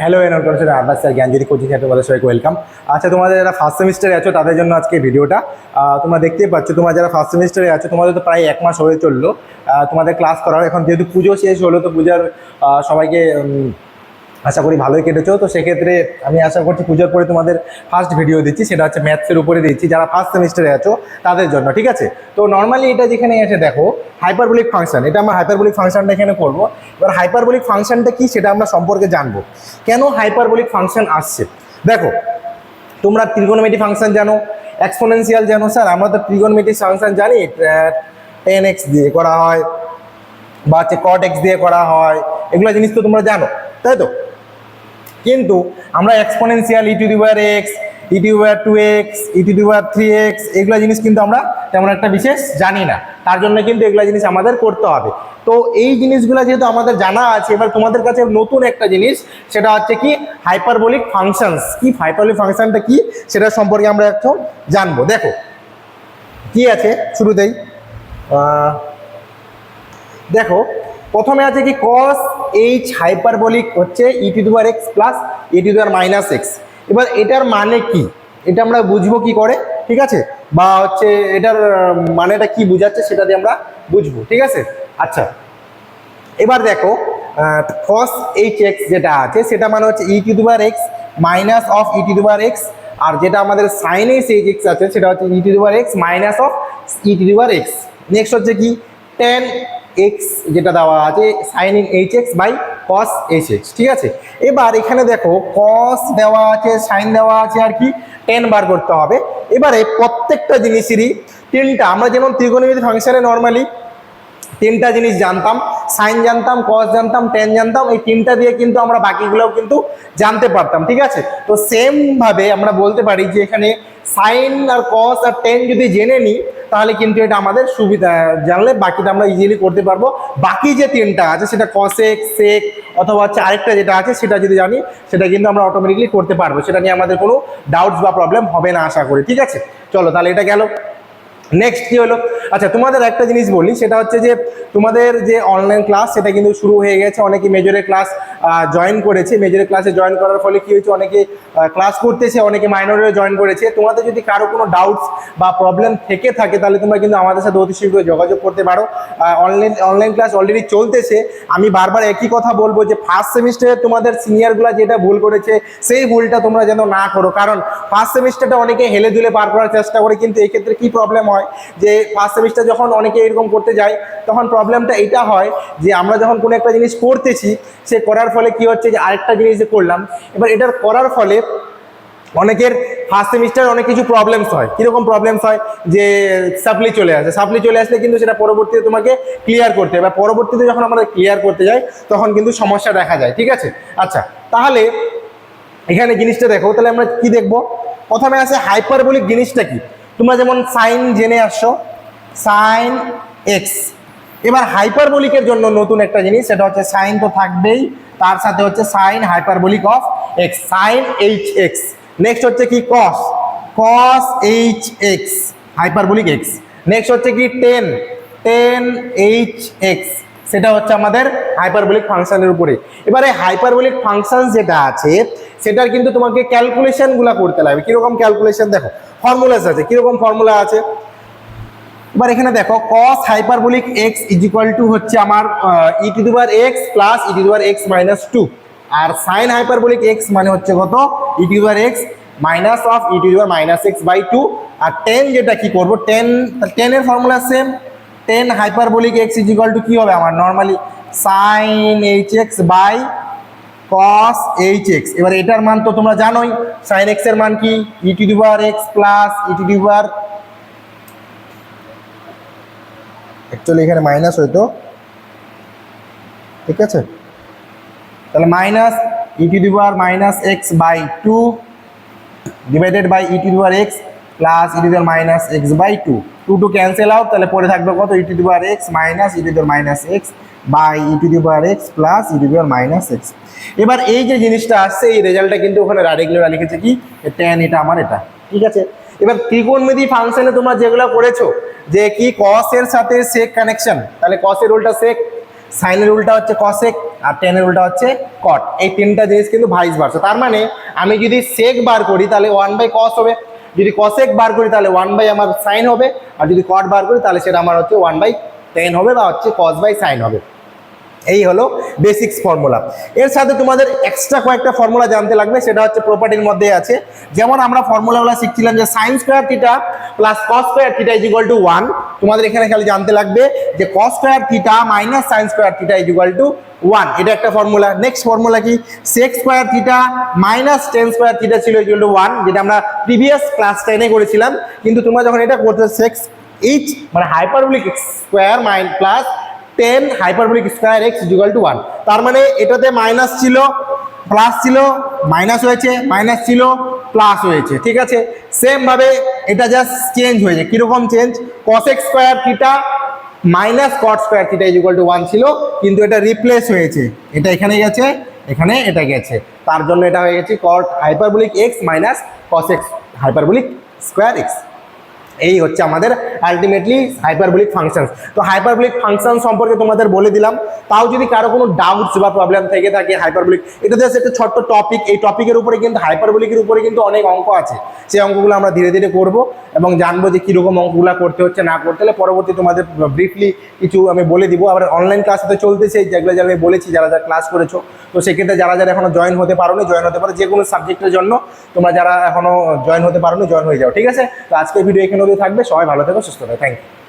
Hello এনার করেছে Abbas sir Gyanjyoti coaching centre বলে সবাইকে ওয়েলকাম আচ্ছা তোমাদের যারা ফার্স্ট সেমিস্টারে আছো, তাদের জন্য আজকে ভিডিওটা তোমরা দেখতেই পাচ্ছ তোমার যারা ফার্স্ট সেমিস্টারে আছো, তোমাদের তো প্রায় এক মাস হয়ে চলল। তোমাদের ক্লাস করার। এখন যেহেতু পুজো শেষ হলো, তো পূজার সবাইকে আশা করি ভালোই কেটেছো। তো সেক্ষেত্রে আমি আশা করছি পুজোর পরে তোমাদের ফার্স্ট ভিডিও দিচ্ছি, সেটা হচ্ছে ম্যাথসের উপরে দিচ্ছি। যারা ফার্স্ট সেমিস্টারে আছো, তাদের জন্য, ঠিক আছে? তো নর্মালি এটা যেখানে এসে দেখো হাইপারবলিক ফাংশন এটা আমরা হাইপারবলিক ফাংশনটা এখানে করব। এবার হাইপারবলিক ফাংশনটা কি, সেটা আমরা সম্পর্কে জানব। কেন হাইপারবলিক ফাংশন আসছে? দেখো, তোমরা ত্রিগোনোমেট্রি ফাংশন জানো এক্সপোনেনশিয়াল জানো স্যার আমরা তো ত্রিগোনোমেট্রি ফাংশন জানি টেন এক্স দিয়ে করা হয়, বা হচ্ছে কট এক্স দিয়ে করা হয়, এগুলো জিনিস তো তোমরা জানো, তাই তো? কিন্তু আমরা exponential e to the power x e to power two x e to the power three x এগুলো জিনিস কিন্তু আমরা তেমন একটা বিশেষ জানি না। তার জন্য কিন্তু এগুলো জিনিস আমাদের করতে হবে। তো এই জিনিসগুলো যেহেতু আমাদের জানা আছে, এবার তোমাদের কাছে নতুন একটা জিনিস, সেটা হচ্ছে কি হাইপারবলিক ফাংশনস কি হাইপারবলিক ফাংশনটা কি, সেটা সম্পর্কে আমরা একটু জানব। দেখো, কি আছে শুরুতেই? দেখো, প্রথমে আছে কি কস এইচ হাইপারবলিক হচ্ছে ই টু দুয়ার এক্স প্লাস ই টু দুয়ার মাইনাস এক্স এবার এটার মানে কি? এটা আমরা বুঝব কি করে? ঠিক আছে? বা হচ্ছে এটার মানেটা কি বোঝাচ্ছে সেটা দিয়ে আমরা বুঝব, ঠিক আছে? আচ্ছা। এবার দেখো কস এইচ এক্স যেটা আছে, সেটা মানে হচ্ছে ই টু দুবার এক্স মাইনাস অফ ই দুবার এক্স আর যেটা আমাদের সাইন এইচ এইচ এক্স আছে, সেটা হচ্ছে ই দুবার x minus of e to দুবার এক্স নেক্সট হচ্ছে কি? টেন এক্স যেটা দেওয়া আছে sine in h x by cos h x ঠিক আছে? এবার এখানে দেখো কস দেওয়া আছে সাইন দেওয়া আছে, আর কি? টেন বার করতে হবে। এবারে প্রত্যেকটা জিনিসেরই তিনটা, আমরা যেমন ত্রিকোণমিতি ফাংশনে নর্মালি তিনটা জিনিস জানতাম সাইন জানতাম কস জানতাম টেন জানতাম, এই তিনটা দিয়ে কিন্তু আমরা বাকিগুলোও কিন্তু জানতে পারতাম, ঠিক আছে? তো সেমভাবে আমরা বলতে পারি যে এখানে সাইন আর কস আর টেন যদি জেনে নিই তাহলে কিন্তু এটা আমাদের সুবিধা, জানলে বাকিটা আমরা ইজিলি করতে পারব। বাকি যে তিনটা আছে, সেটা কসেক সেক অথবা হচ্ছে আরেকটা যেটা আছে, সেটা যদি জানি, সেটা কিন্তু আমরা অটোমেটিকলি করতে পারব। সেটা নিয়ে আমাদের কোনো ডাউটস বা প্রবলেম হবে না, আশা করি। ঠিক আছে? চলো, তাহলে এটা গেল। নেক্সট কি হলো? আচ্ছা তোমাদের একটা জিনিস বলি, সেটা হচ্ছে যে তোমাদের যে অনলাইন ক্লাস সেটা কিন্তু শুরু হয়ে গেছে। অনেকে মেজরের ক্লাস জয়েন করেছে। মেজরের ক্লাসে জয়েন করার ফলে কি হয়েছে? অনেকে ক্লাস করতেছে, অনেকে মাইনরেও জয়েন করেছে। তোমাদের যদি কারও কোনো ডাউটস বা প্রবলেম থেকে থাকে, তাহলে তোমরা কিন্তু আমাদের সাথে অতি শীঘ্র যোগাযোগ করতে পারো। অনলাইন অনলাইন ক্লাস অলরেডি চলতেছে। আমি বারবার একই কথা বলব যে ফার্স্ট সেমিস্টারে তোমাদের সিনিয়রগুলো যেটা ভুল করেছে, সেই ভুলটা তোমরা যেন না করো। কারণ ফার্স্ট সেমিস্টারটা অনেকে হেলে দুলে পার করার চেষ্টা করে, কিন্তু এক্ষেত্রে ক্ষেত্রে কি প্রবলেম হয়? যে ফার্স্ট সেমিস্টার যখন অনেকে এরকম করতে যায়, তখন প্রবলেমটা এটা হয় যে আমরা যখন কোনো একটা জিনিস করতেছি, সে করার ফলে কি হচ্ছে যে আরেকটা জিনিস করলাম, এবার এটার করার ফলে অনেকের ফার্স্ট সেমিস্টার অনেক কিছু প্রবলেমস হয়। কীরকম প্রবলেমস হয়? যে সাপ্লি চলে আসে। সাপ্লি চলে আসলে কিন্তু সেটা পরবর্তীতে তোমাকে ক্লিয়ার করতে হবে বা পরবর্তীতে যখন আমরা ক্লিয়ার করতে যাই তখন কিন্তু সমস্যা দেখা যায়। ঠিক আছে? আচ্ছা তাহলে এখানে জিনিসটা দেখো। তাহলে আমরা কি দেখব? প্রথমে আছে হাইপারবলিক জিনিসটা কি? তোমরা যেমন সাইন জেনে আসছো সাইন এক্স এবার হাইপারবলিকের জন্য নতুন একটা জিনিস, সেটা হচ্ছে সাইন তো থাকবেই, তার সাথে হচ্ছে sine hyperbolic of x sine h x next হচ্ছে কি? Cos cos h x hyperbolic x next হচ্ছে কি? টেন টেন এইচ এক্স সেটা হচ্ছে আমাদের হাইপারবলিক ফাংশনের উপরে। এবারে হাইপারবলিক ফাংশন যেটা আছে, সেটার কিন্তু তোমাকে ক্যালকুলেশনগুলো করতে লাগবে। কীরকম ক্যালকুলেশন দেখো ফর্মুলাস আছে। কীরকম ফর্মুলা আছে? এবার এখানে দেখো, cos hyperbolic x is to হচ্ছে আমার e to x plus e to x minus two R sine hyperbolic x মানে হচ্ছে কত? E to x minus of e to minus x by two R tan যেটা কি করব? Tan টেনের formula same tan hyperbolic x is equal to কী হবে আমার? Normally sine h x by cos h x এবার এটার মান তো তোমরা জানোই সাইন এক্সের মান কি? ই টু দিবার এক্স প্লাস ই টু দিবার অ্যাকচুয়ালি এখানে মাইনাস হইতো ঠিক আছে? তাহলে মাইনাস ই টু দিবার minus x by two divided by e to দিবার এক্স প্লাস ই টু দিবার minus x by two two two cancel out তাহলে পরে থাকবে কত? ই টু দিবার এক্স মাইনাস ই টু দিবার minus x by e to দিবার x plus e to দিবার মাইনাস এক্স এবার এই যে জিনিসটা আসছে, এই রেজাল্টটা কিন্তু ওখানে রাডিকুলার লিখেছে কি? টেন এটা, আমার এটা। ঠিক আছে? এবার ত্রিকোণমিতি ফাংশনে তোমরা যেগুলো করেছ, যে কি কস এর সাথে সেক কানেকশন তাহলে কস এর উল্টা সেক সাইনের উল্টা হচ্ছে কসেক আর টেনের উল্টা হচ্ছে কট এই তিনটা জিনিস কিন্তু ভাইস বাড়ছে তার মানে আমি যদি সেক বার করি, তাহলে ওয়ান বাই কস হবে। যদি কসেক বার করি তাহলে ওয়ান বাই আমার সাইন হবে, আর যদি কট বার করি তাহলে সেটা আমার হচ্ছে ওয়ান বাই টেন হবে বা হচ্ছে কস বাই সাইন হবে। এই হলো বেসিক্স ফর্মুলা এর সাথে তোমাদের এক্সট্রা কয়েকটা ফর্মুলা জানতে লাগবে, সেটা হচ্ছে প্রপার্টির মধ্যে আছে। যেমন আমরা ফর্মুলাগুলো শিখছিলাম যে sine square theta plus cos square theta is equal to one তোমাদের এখানে খালি জানতে লাগবে যে cos square theta minus sine square theta is equal to one এটা একটা ফর্মুলা নেক্সট ফর্মুলা কি? Sec square theta minus tan square theta ছিল ইকুয়াল টু ওয়ান যেটা আমরা প্রিভিয়াস ক্লাস টেনে করেছিলাম। কিন্তু তোমরা যখন এটা করছ সেক্স এইচ মানে hyperbolic square minus plus tan hyperbolic square x equal to one তার মানে এটাতে মাইনাস ছিল প্লাস ছিল মাইনাস হয়েছে মাইনাস ছিল প্লাস হয়েছে, ঠিক আছে? সেম ভাবে এটা জাস্ট চেঞ্জ হয়েছে। কীরকম change cosec square theta minus cot square theta equal to one ছিল, কিন্তু এটা রিপ্লেস হয়েছে। এটা এখানে গেছে, এখানে এটা গেছে। তার জন্য এটা হয়ে গেছে cot hyperbolic x minus cosec x hyperbolic square x এই হচ্ছে আমাদের আলটিমেটলি হাইপারবলিক ফাংশন তো হাইপারবলিক ফাংশন সম্পর্কে তোমাদের বলে দিলাম। তাও যদি কারও কোনো ডাউটস বা প্রবলেম থেকে থাকে হাইপারবলিক এটা জাস্ট একটা ছোট্ট টপিক এই টপিকের উপরে কিন্তু হাইপারবলিকের উপরে কিন্তু অনেক অঙ্ক আছে। সেই অঙ্কগুলো আমরা ধীরে ধীরে করব এবং জানব যে কীরকম অঙ্কগুলো করতে হচ্ছে, না করতে হলে পরবর্তী তোমাদের ব্রিফলি কিছু আমি বলে দিব। আবার অনলাইন ক্লাস তো চলতেছে, যেগুলো যারা বলেছি, যারা যারা ক্লাস করেছ, তো সেক্ষেত্রে যারা যারা এখনও জয়েন হতে পারো জয়েন হতে পারো যে কোনো সাবজেক্টের জন্য। তোমরা যারা এখনও জয়েন হতে পারো জয়েন হয়ে যাও, ঠিক আছে? তো আজকের ভিডিও এখানে অবধি থাকবে সবাই ভালো থেকো সুস্থ থাকো। Thank you